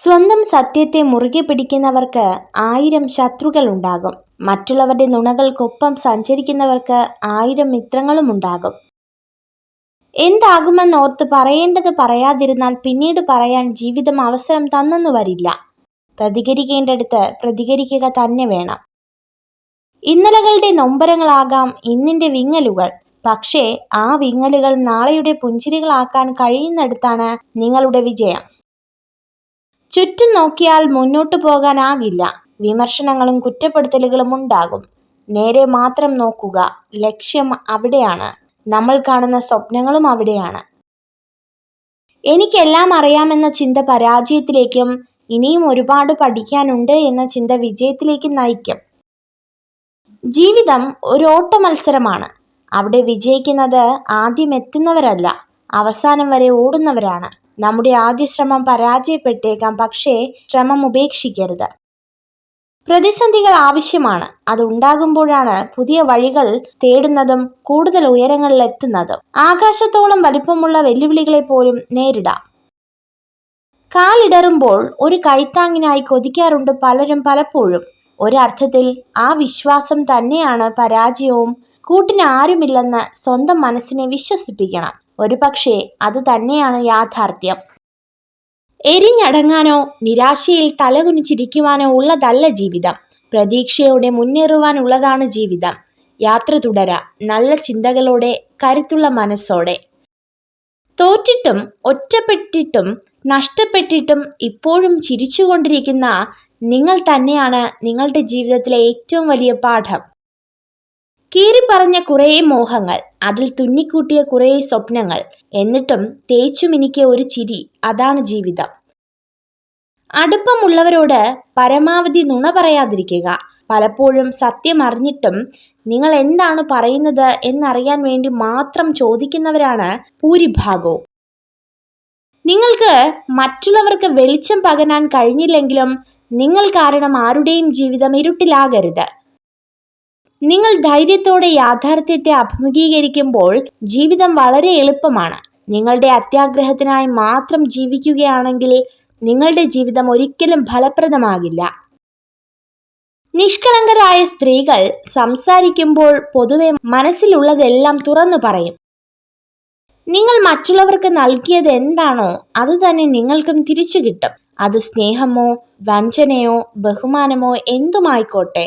സ്വന്തം സത്യത്തെ മുറുകെ പിടിക്കുന്നവർക്ക് ആയിരം ശത്രുക്കൾ ഉണ്ടാകും മറ്റുള്ളവരുടെ നുണകൾക്കൊപ്പം സഞ്ചരിക്കുന്നവർക്ക് ആയിരം മിത്രങ്ങളും ഉണ്ടാകും. എന്താകുമെന്നോർത്ത് പറയേണ്ടത് പറയാതിരുന്നാൽ പിന്നീട് പറയാൻ ജീവിതം അവസരം തന്നെന്നു വരില്ല. പ്രതികരിക്കേണ്ടടുത്ത് പ്രതികരിക്കുക തന്നെ വേണം. ഇന്നലകളുടെ നൊമ്പരങ്ങളാകാം ഇന്നിന്റെ വിങ്ങലുകൾ. പക്ഷേ ആ വിങ്ങലുകൾ നാളെയുടെ പുഞ്ചിരികളാക്കാൻ കഴിയുന്നിടത്താണ് നിങ്ങളുടെ വിജയം. ചുറ്റും നോക്കിയാൽ മുന്നോട്ടു പോകാനാകില്ല. വിമർശനങ്ങളും കുറ്റപ്പെടുത്തലുകളും ഉണ്ടാകും. നേരെ മാത്രം നോക്കുക. ലക്ഷ്യം അവിടെയാണ്. നമ്മൾ കാണുന്ന സ്വപ്നങ്ങളും അവിടെയാണ്. എനിക്കെല്ലാം അറിയാമെന്ന ചിന്ത പരാജയത്തിലേക്കും ഇനിയും ഒരുപാട് പഠിക്കാനുണ്ട് എന്ന ചിന്ത വിജയത്തിലേക്കും നയിക്കും. ജീവിതം ഒരു ഓട്ട മത്സരമാണ് അവിടെ വിജയിക്കുന്നത് ആദ്യം എത്തുന്നവരല്ല അവസാനം വരെ ഓടുന്നവരാണ്. നമ്മുടെ ആദ്യ ശ്രമം പരാജയപ്പെട്ടേക്കാം പക്ഷേ ശ്രമം ഉപേക്ഷിക്കരുത്. പ്രതിസന്ധികൾ ആവശ്യമാണ്. അത് ഉണ്ടാകുമ്പോഴാണ് പുതിയ വഴികൾ തേടുന്നതും കൂടുതൽ ഉയരങ്ങളിൽ എത്തുന്നതും. ആകാശത്തോളം വലിപ്പമുള്ള വെല്ലുവിളികളെ പോലും നേരിടാം. കാലിടറുമ്പോൾ ഒരു കൈത്താങ്ങിനായി കൊതിക്കാറുണ്ട് പലരും പലപ്പോഴും. ഒരർത്ഥത്തിൽ ആ വിശ്വാസം തന്നെയാണ് പരാജയവും. കൂട്ടിന് ആരുമില്ലെന്ന് സ്വന്തം മനസ്സിനെ വിശ്വസിപ്പിക്കണം. ഒരുപക്ഷെ അത് തന്നെയാണ് യാഥാർത്ഥ്യം. എരിഞ്ഞടങ്ങാനോ നിരാശയിൽ തലകുനിച്ചിരിക്കുവാനോ ഉള്ളതല്ല ജീവിതം. പ്രതീക്ഷയോടെ മുന്നേറുവാനുള്ളതാണ് ജീവിതം. യാത്ര തുടരാ നല്ല ചിന്തകളോടെ കരുത്തുള്ള മനസ്സോടെ. തോറ്റിട്ടും ഒറ്റപ്പെട്ടിട്ടും നഷ്ടപ്പെട്ടിട്ടും ഇപ്പോഴും ചിരിച്ചുകൊണ്ടിരിക്കുന്ന നിങ്ങൾ തന്നെയാണ് നിങ്ങളുടെ ജീവിതത്തിലെ ഏറ്റവും വലിയ പാഠം. കീറിപ്പറഞ്ഞ കുറേ മോഹങ്ങൾ അതിൽ തുന്നിക്കൂട്ടിയ കുറേ സ്വപ്നങ്ങൾ എന്നിട്ടും തേച്ചുമിനിക്കിയ ഒരു ചിരി അതാണ് ജീവിതം. അടുപ്പമുള്ളവരോട് പരമാവധി നുണ പറയാതിരിക്കുക. പലപ്പോഴും സത്യം അറിഞ്ഞിട്ടും നിങ്ങൾ എന്താണ് പറയുന്നത് എന്നറിയാൻ വേണ്ടി മാത്രം ചോദിക്കുന്നവരാണ് ഭൂരിഭാഗവും. നിങ്ങൾക്ക് മറ്റുള്ളവർക്ക് വെളിച്ചം പകരാൻ കഴിഞ്ഞില്ലെങ്കിലും നിങ്ങൾ കാരണം ആരുടെയും ജീവിതം ഇരുട്ടിലാകരുത്. നിങ്ങൾ ധൈര്യത്തോടെ യാഥാർത്ഥ്യത്തെ അഭിമുഖീകരിക്കുമ്പോൾ ജീവിതം വളരെ എളുപ്പമാണ്. നിങ്ങളുടെ അത്യാഗ്രഹത്തിനായി മാത്രം ജീവിക്കുകയാണെങ്കിൽ നിങ്ങളുടെ ജീവിതം ഒരിക്കലും ഫലപ്രദമാകില്ല. നിഷ്കളങ്കരായ സ്ത്രീകൾ സംസാരിക്കുമ്പോൾ പൊതുവെ മനസ്സിലുള്ളതെല്ലാം തുറന്നു പറയും. നിങ്ങൾ മറ്റുള്ളവർക്ക് നൽകിയത് എന്താണോ അത് തന്നെ നിങ്ങൾക്കും തിരിച്ചു കിട്ടും. അത് സ്നേഹമോ വഞ്ചനയോ ബഹുമാനമോ എന്തുമായിക്കോട്ടെ.